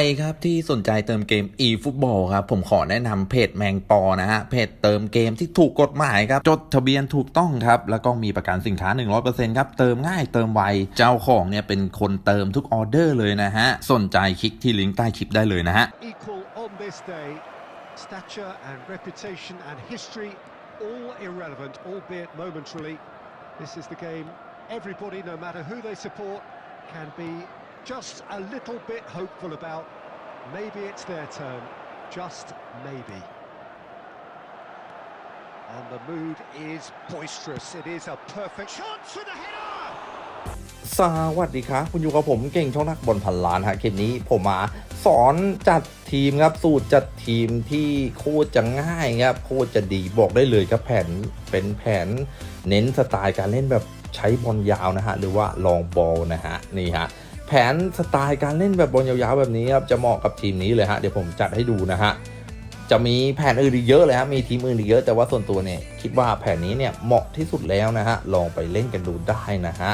ใครครับที่สนใจเติมเกม eFootball ครับผมขอแนะนำเพจแมงปอนะฮะเพจเติมเกมที่ถูกกฎหมายครับจดทะเบียนถูกต้องครับแล้วก็มีประกันสินค้า 100%ครับเติมง่ายเติมไวเจ้าของเนี่ยเป็นคนเติมทุกออเดอร์เลยนะฮะสนใจคลิกที่ลิงก์ใต้คลิปได้เลยนะฮะ equal on this day. Stature and reputation and history, all irrelevant, albeit momentarily. This is the game everybody, no matter who they support, can be just a little bit hopeful about. Maybe it's their turn, just maybe. And the mood is boisterous. It is a perfect chance for the header! สวัสดีครับ คุณอยู่กับผมเก่งช่องนักบอลพันล้านฮะคลิปนี้ผมมาสอนจัดทีมครับ สูตรจัดทีมที่โคตรจะง่ายครับโคตรจะดีบอกได้เลยครับแผนเป็นแผนเน้นสไตล์การเล่นแบบใช้บอลยาวนะฮะหรือว่าลองบอลนะฮะนี่ฮะ แผนสไตล์การเล่นแบบบอลยาวๆแบบนี้ครับจะเหมาะกับทีมนี้เลยฮะเดี๋ยวผมจัดให้ดูนะฮะจะมีแผนอื่นอีกเยอะเลยฮะมีทีมอื่นอีกเยอะแต่ว่าส่วนตัวเนี่ยคิดว่าแผนนี้เนี่ยเหมาะที่สุดแล้วนะฮะลองไปเล่นกันดูได้นะฮะ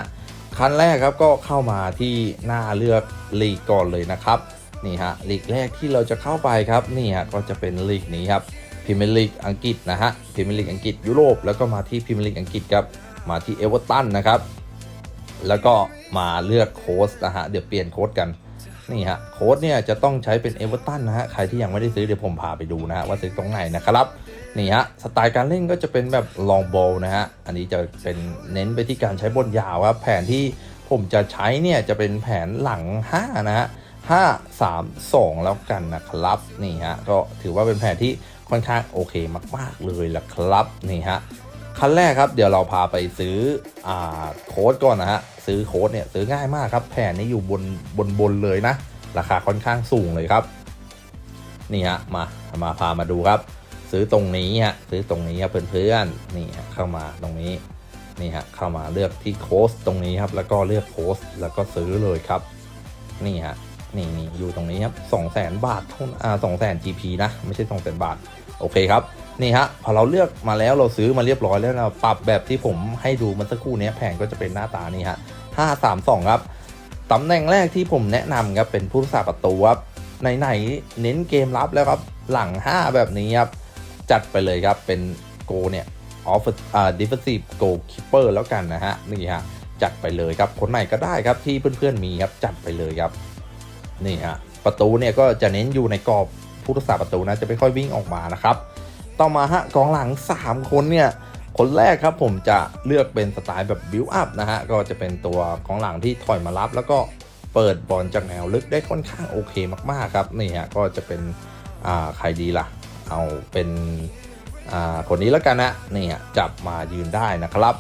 ขั้นแรกครับก็เข้ามาที่หน้าเลือกลีกก่อนเลยนะครับนี่ฮะลีกแรกที่เราจะเข้าไปครับนี่ฮะก็จะเป็นลีกนี้ครับพรีเมียร์ลีกอังกฤษนะฮะพรีเมียร์ลีกอังกฤษยุโรปแล้วก็มาที่พรีเมียร์ลีกอังกฤษครับมาที่เอเวอร์ตันนะครับ แล้วก็มาเลือกโค้ชนะฮะ เดี๋ยวเปลี่ยนโค้ชกัน นี่ฮะ โค้ดเนี่ยจะต้องใช้เป็นเอเวอร์ตันนะฮะ ใครที่ยังไม่ได้ซื้อเดี๋ยวผมพาไปดูนะฮะว่าซื้อตรงไหนนะครับ นี่ฮะ สไตล์การเล่นก็จะเป็นแบบลองบอลนะฮะ อันนี้จะเป็นเน้นไปที่การใช้บอลยาวครับ แผนที่ผมจะใช้เนี่ยจะเป็นแผนหลัง 5 นะฮะ5 3 2แล้วกันนะครับ นี่ฮะ ก็ถือว่าเป็นแผนที่ค่อนข้างโอเคมาก ๆ เลยละครับ นี่ฮะ ขั้นแรกครับเดี๋ยวเราพาไปซื้ออโค้ดก่อนนะฮะซื้อโค้ดเนี่ยซื้อง่ายมากครับแผ่นนี้อยู่บนบนบนเลยนะ ราคาค่อนข้างสูงเลยครับนี่ฮะมามาพามาดูครับ ซื้อตรงนี้ฮะซื้อตรงนี้ครับเพื่อนๆนี่ฮะเข้ามาตรงนี้นี่ฮะเข้ามาเลือกที่โค้ดตรงนี้ครับแล้วก็เลือกโค้ดแล้วก็ซื้อเลยครับ นี่ฮะนี่นี่อยู่ตรงนี้ครับสองแสนบาทเท่าอ่าสองแสน GP นะ ไม่ใช่สองแสนบาท โอเคครับ นี่ฮะพอเราเลือกมาแล้วเราซื้อมาเรียบร้อยแล้วเราปรับแบบที่ผมให้ดูเมันสักครู่นี้แผงก็จะเป็นหน้าตานี่ฮะห้าสามสองครับตำแหน่งแรกที่ผมแนะนำครับเป็นผู้รักษาประตูครับไหนๆเน้นเกมรับแล้วครับหลัง 5 แบบนี้ครับจัดไปเลยครับเป็นโกเนี่ยออฟอ่าดิฟเฟนซีฟโกคิปเปอร์แล้วกันนะฮะนี่ฮะจัดไปเลยครับคนไหนก็ได้ครับที่เพื่อนๆมีครับจัดไปเลยครับนี่ฮะประตูเนี่ยก็จะเน้นอยู่ในกรอบผู้รักษาประตูนะจะไม่ค่อยวิ่งออกมานะครับ ต่อมาฮะกองหลัง 3 คนเนี่ย คนแรกครับผมจะเลือกเป็นสไตล์แบบบิวอัพนะฮะ ก็จะเป็นตัวกองหลังที่ถอยมารับ แล้วก็เปิดบอลจากแนวลึกได้ค่อนข้างโอเคมากๆครับนี่ฮะก็จะเป็นอ่าใครดีล่ะ เอาเป็นอ่าคนนี้แล้วกันนะนี่ฮะจับมายืนได้นะครับ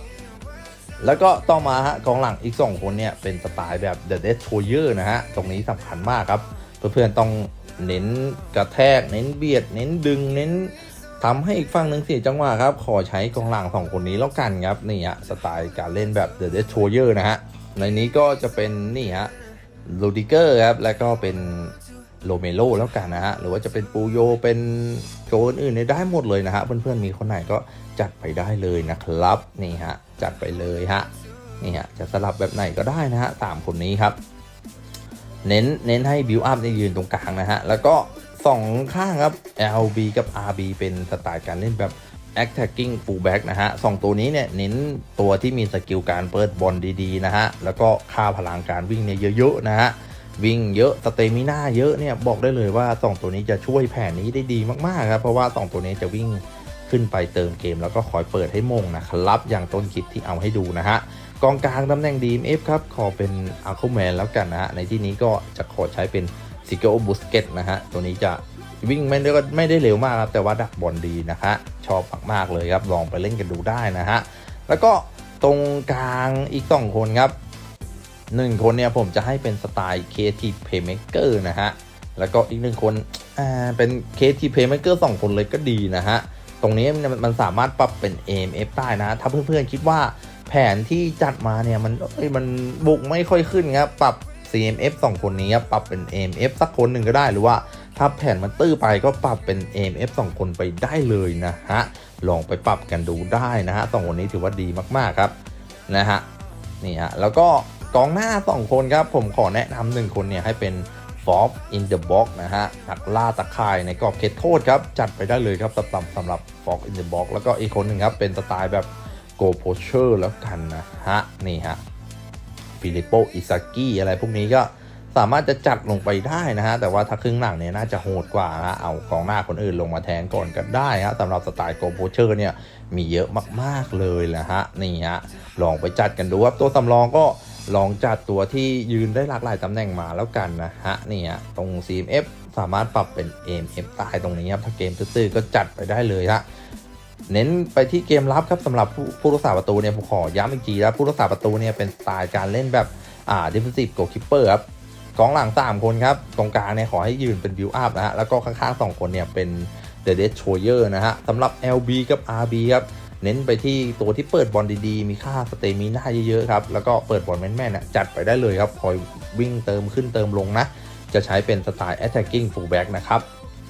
แล้วก็ต่อมาฮะกองหลังอีก 2 คนเนี่ย เป็นสไตล์แบบ The Destroyer นะฮะ ตรงนี้สำคัญมากครับ เพื่อนๆต้องเน้นกระแทก เน้นเบียด เน้นดึง เน้น ทำให้อีกฝั่งหนึ่งเสียจังหวะครับ ขอใช้กองหลังสองคนนี้แล้วกันครับ นี่ฮะสไตล์การเล่นแบบ The Destroyer นะฮะ ในนี้ก็จะเป็นนี่ฮะลูดิเกอร์ครับ แล้วก็เป็นโลเมโลแล้วกันนะฮะ หรือว่าจะเป็นปูโยเป็นโจอื่นๆเนี่ยได้หมดเลยนะฮะ เพื่อนๆมีคนไหนก็จัดไปได้เลยนะครับ นี่ฮะ จัดไปเลยฮะ นี่ฮะ จะสลับแบบไหนก็ได้นะฮะสามคนนี้ครับ เน้นเน้นให้บิวอัพเนี่ยยืนตรงกลางนะฮะ แล้วก็ สองข้างครับ LB กับ RB เป็นสไตล์การเล่นแบบ attacking fullback นะฮะสองตัวนี้เนี่ยเน้นตัวที่มีสกิลการเปิดบอลดีๆนะฮะ แล้วก็ค่าพลังการวิ่งเนี่ยเยอะๆนะฮะ วิ่งเยอะสเตมิน่าเยอะเนี่ยบอกได้เลยว่าสองตัวนี้จะช่วยแผนนี้ได้ดีมากๆครับ เพราะว่าสองตัวนี้จะวิ่งขึ้นไปเติมเกม แล้วก็คอยเปิดให้มงนะครับ อย่างต้นคลิปที่เอาให้ดูนะฮะกองกลางตำแหน่ง DMF ครับขอเป็นอาร์คแมนแล้วกันนะฮะในที่นี้ก็จะขอใช้เป็น ซิเกโอบุสเกตนะฮะ ตัวนี้จะวิ่งไม่ได้ไม่ได้เร็วมากครับ แต่ว่าดักบอลดีนะฮะ ชอบมากๆเลยครับ ลองไปเล่นกันดูได้นะฮะ แล้วก็ตรงกลางอีก 2 คนครับหนึ่งคนเนี่ยผมจะให้เป็นสไตล์ Creative Playmaker นะฮะ แล้วก็อีกหนึ่งคนอ่าเป็น Creative Playmaker 2 คนเลยก็ดีนะฮะ ตรงนี้มันสามารถปรับเป็น AMF ได้นะ ถ้าเพื่อนๆคิดว่าแผนที่จัดมาเนี่ยมันมันบุกไม่ค่อยขึ้นครับปรับ CMF 2 คนนี้ครับปรับเป็น AMF สักคนหนึ่งก็ได้หรือว่าถ้าแผนมันตื้อไปก็ปรับเป็น AMF 2 คนไปได้เลยนะฮะลองไปปรับกันดูได้นะฮะสองคนนี้ถือว่าดีมากๆครับนะฮะนี่ฮะแล้วก็กองหน้า 2 คนครับ ผมขอแนะนำหนึ่งคนเนี่ยให้เป็นฟอ in the box นะฮะนักล่าตะข่ายในกรอบเขตโทษครับ จัดไปได้เลยครับสำหรับสำหรับ Fox in the box แล้วก็อีกคนหนึ่งครับ เป็นสไตล์แบบ go poacher แล้วกันนะฮะ นี่ฮะ ฟิลิปโปอิซากิอะไรพวกนี้ก็สามารถจะจัดลงไปได้นะฮะ แต่ว่าถ้าครึ่งหลังเนี่ยน่าจะโหดกว่านะเอากองหน้าคนอื่นลงมาแทนก่อนก็ได้ฮะสำหรับสไตล์โกโพเชอร์เนี่ยมีเยอะมากๆเลยแหละฮะ นี่ฮะ ลองไปจัดกันดูครับตัวสำรองก็ลองจัดตัวที่ยืนได้หลากหลายตำแหน่งมาแล้วกันนะฮะนี่ฮะตรง CMF สามารถปรับเป็น AMF ใต้ตรงนี้ครับถ้าเกมตื้อๆก็จัดไปได้เลยฮะ เน้นไปที่เกมรับครับสำหรับผู้รักษาประตูเนี่ยผมขอย้ำอีกทีนะผู้รักษาประตูเนี่ยเป็นสไตล์การเล่นแบบอ่า defensive goalkeeper ครับกองหลัง 3 คนครับตรงกลางเนี่ยขอให้ยืนเป็น build up นะฮะแล้วก็ข้างๆ 2 คนเนี่ยเป็น the destroyer นะฮะสำหรับ LB กับ RB ครับเน้นไปที่ตัวที่เปิดบอลดีๆ มีค่าสเตมิน่าเยอะๆครับแล้วก็เปิดบอลแม่นๆนะจัดไปได้เลยครับคอยวิ่งเติมขึ้นเติมลงนะ จะใช้เป็นสไตล์ attacking fullback นะครับ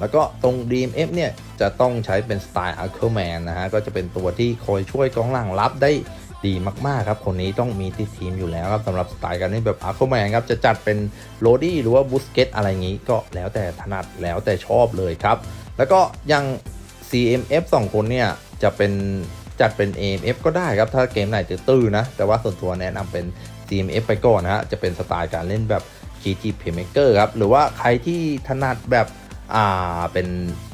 แล้วก็ตรง DMF เนี่ยจะต้องใช้เป็นสไตล์ Aquaman นะฮะ ก็จะเป็นตัวที่คอยช่วยกองหลังรับได้ดีมาก ๆ ครับ คนนี้ต้องมีติดทีมอยู่แล้วครับสำหรับสไตล์การเล่นแบบ Aquaman ครับ จะจัดเป็นโรดี้หรือว่าบูสเกตอะไรอย่างนี้ก็แล้วแต่ถนัดแล้วแต่ชอบเลยครับ แล้วก็ยัง CMF 2 คนเนี่ยจะเป็นจัดเป็น AMF ก็ได้ครับ ถ้าเกมไหนตื้อๆนะ แต่ว่าส่วนตัวแนะนำเป็น CMF ไปก่อนนะฮะจะเป็นสไตล์การเล่นแบบ GT Playmaker ครับหรือว่าใครที่ถนัดแบบ อ่าเป็น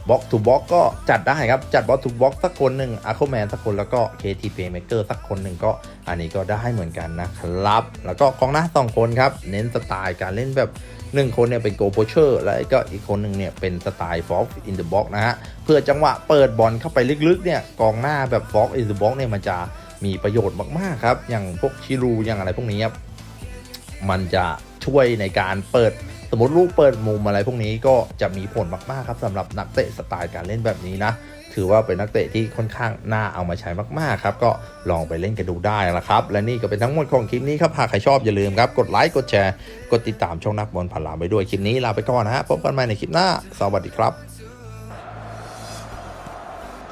บล็อกทูบล็อกก็จัดได้ครับ จัดบล็อกทูบล็อกสักคนหนึ่งอาร์โคแมนสักคนแล้วก็ KT Playmaker สักคนหนึ่งก็อันนี้ก็ได้เหมือนกันนะครับ แล้วก็กองหน้าสองคนครับ เน้นสไตล์การเล่นแบบ1คนเนี่ยเป็นโกโพเชอร์แล้วก็อีกคนหนึ่งเนี่ยเป็นสไตล์ฟ็อกอินเดอะบ็อกนะฮะเพื่อจังหวะเปิดบอลเข้าไปลึกๆเนี่ยกองหน้าแบบฟ็อกอินเดอะบ็อกเนี่ยมันจะมีประโยชน์มากๆครับ อย่างพวกชิรูอย่างอะไรพวกนี้ครับมันจะช่วยในการเปิด สมมติลูกเปิดมุมอะไรพวกนี้ก็จะมีผลมากๆครับสำหรับนักเตะสไตล์การเล่นแบบนี้นะ ถือว่าเป็นนักเตะที่ค่อนข้างน่าเอามาใช้มากๆครับก็ลองไปเล่นกันดูได้ละครับ และนี่ก็เป็นทั้งหมดของคลิปนี้ครับหากใครชอบอย่าลืมครับกดไลค์กดแชร์กดติดตามช่องนักบอลผ่านลาไปด้วยคลิปนี้ลาไปก่อนนะฮะพบกันใหม่ในคลิปหน้า สวัสดีครับ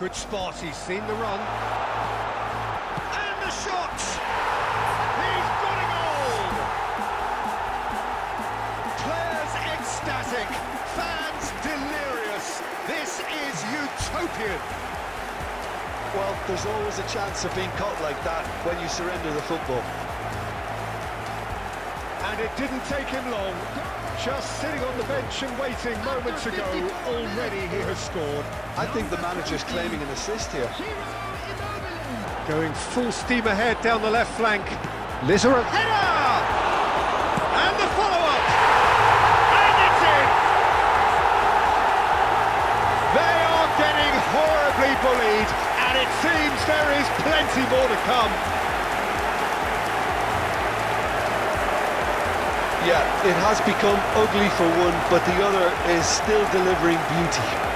Good spot, he's seen the run. Utopian. Well, there's always a chance of being caught like that when you surrender the football. And it didn't take him long. Just sitting on the bench and waiting moments ago, already he has scored. I think the manager's claiming an assist here. Going full steam ahead down the left flank. Lizard header! Horribly bullied, and it seems there is plenty more to come. Yeah, it has become ugly for one, but the other is still delivering beauty.